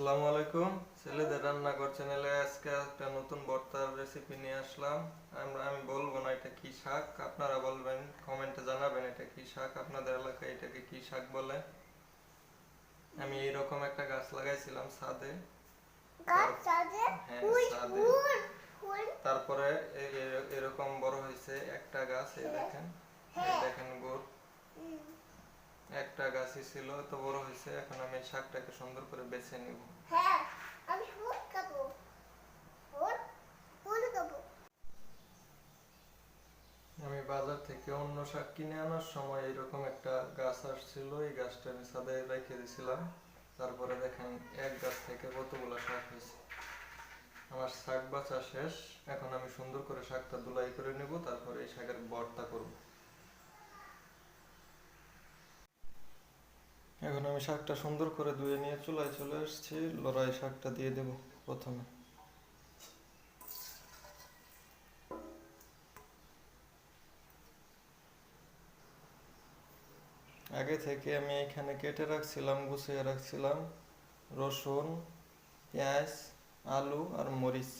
আসসালামু আলাইকুম। ছেলেদের রান্নাঘর চ্যানেলে আজকে একটা নতুন ভর্তার রেসিপি নিয়ে আসলাম। আমরা আমি বলব না এটা কি শাক আপনারা বলবেন কমেন্টে জানাবেন এটা কি শাক আপনাদের এলাকায় এটাকে কি শাক বলে। আমি এইরকম একটা গাছ লাগাইছিলাম ছাদে। হ্যাঁ, তারপরে এরকম বড় হয়েছে একটা গাছ এই দেখেন। এই দেখেন গোড় একটা গাছই ছিল তো বড় হয়েছে এখন আমি শাকটাকে সুন্দর করে বেছে নিব। হ্যাঁ আমি ফুল খাব। ফুল ফুল খাব। আমি বাজার থেকে অন্য শাক কিনে আনার সময় এরকম একটা গাছ আসছিল এই গাছটা আমি ছাদে রেখে দিয়েছিলাম তারপরে দেখেন এক গাছ থেকে কতগুলো শাক হয়েছে। আমার শাক বাঁচা শেষ এখন আমি সুন্দর করে শাকটা ধুলাই করে নেব তারপরে এই শাকের ভর্তা করব এখন আমি শাকটা সুন্দর করে ধুয়ে নিয়ে চুলায় চলে এসেছি লড়াই শাকটা দিয়ে দেব প্রথমে। আগে থেকে আমি এখানে কেটে রাখছিলাম, গুছিয়ে রাখছিলাম রসুন, পেঁয়াজ, আলু আর মরিচ।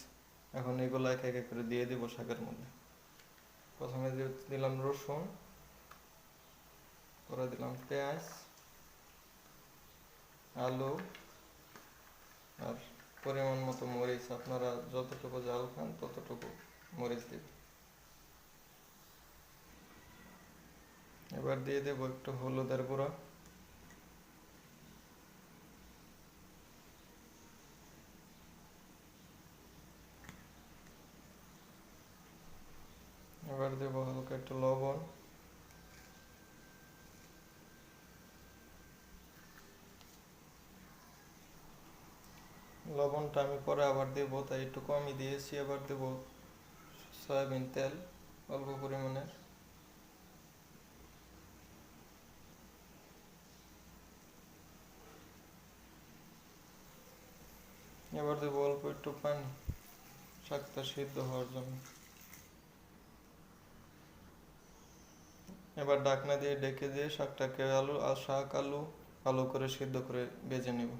এখন এগুলো এক এক করে দিয়ে দিব শাকের মধ্যে। প্রথমে দিলাম রসুন, পরে দিলাম পেঁয়াজ আলু আর পরিমাণ মতো মরিচ, আপনারা যতটুকু জাল খান ততটুকু মরিচ দিবেন এবার দিয়ে দেবো একটু হলুদের গুঁড়া এবার দেবো হালকা একটু লবণ লবণটা আমি পরে আবার দেবো, তাই একটু কমই দিয়েছি এবার দেবো সয়াবিন তেল অল্প পরিমাণের এবার দেবো অল্প একটু পানি, শাকটা সিদ্ধ হওয়ার জন্য। এবার ডাকনা দিয়ে ডেকে দিয়ে শাকটাকে আলু আর শাক আলু ভালো করে সিদ্ধ করে ভেজে নেব।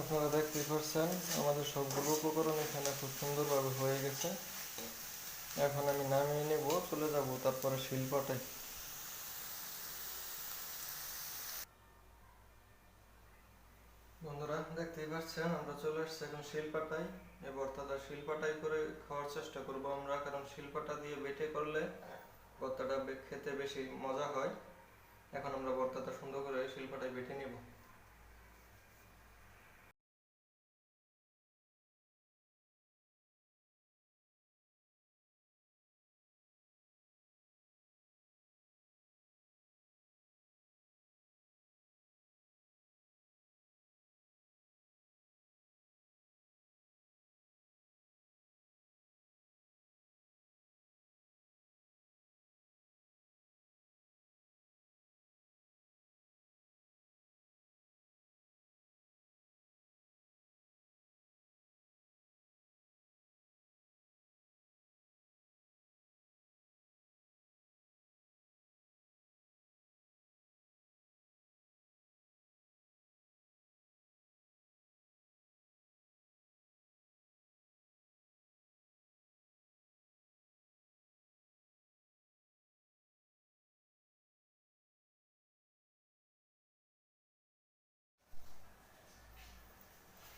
আপনারা দেখতে পাচ্ছেন, আমাদের সবগুলো উপকরণ এখানে খুব সুন্দরভাবে হয়ে গেছে। এখন আমি নামিয়ে নেব, চলে যাব তারপরে শিল্পটাই। বন্ধুরা, দেখতেই পাচ্ছেন, আমরা চলে এসেছি এখন শিল্পাটাই। এই ভর্তাটা শিল্পাটাই করে খাওয়ার চেষ্টা করব আমরা, কারণ শিল্পাটা দিয়ে বেটে করলে ভর্তাটা খেতে বেশি মজা হয়। এখন আমরা ভর্তাটা সুন্দর করে শিল্পাটাই বেটে নেব।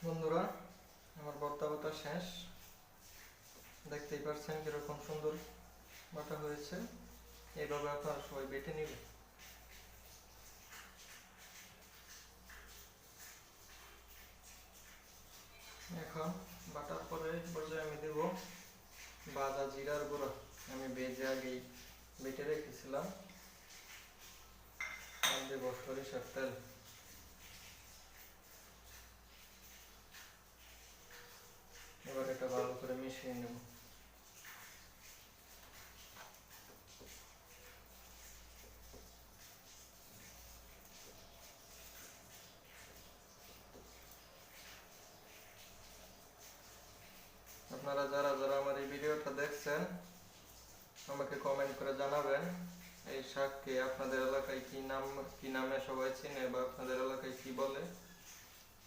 বন্ধুরা, আমার ভর্তা বাটা শেষ। দেখতেই পাচ্ছেন কীরকম সুন্দর বাটা হয়েছে। এইভাবে আপনারা সবাই বেটে নিবে। এখন বাটার পরে পর্যায়ে আমি দেব বাদা জিরার গুঁড়া। আমি বেজে আগেই বেটে রেখেছিলাম। আর দেব সরিষার তেল। এবার এটা ভালো করে মিশিয়ে নেব। আপনারা যারা যারা আমার এই ভিডিওটা দেখছেন, আমাকে কমেন্ট করে জানাবেন এই শাককে আপনাদের এলাকায় কি নাম, কি নামে সবাই চিনে বা আপনাদের এলাকায় কি বলে।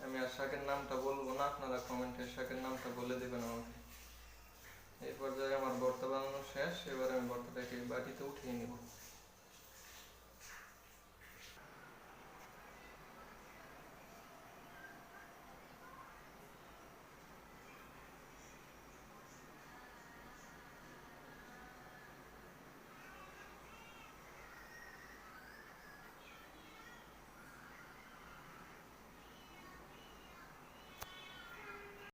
আমি আর শাকের নামটা বলব না, আপনারা কমেন্টে শাকের নামটা বলে দেবেন আমাকে। এই পর্যায়ে আমার ভর্তা বানানো শেষ, এবার আমি ভর্তাটাকে বাটিতে উঠিয়ে নেব।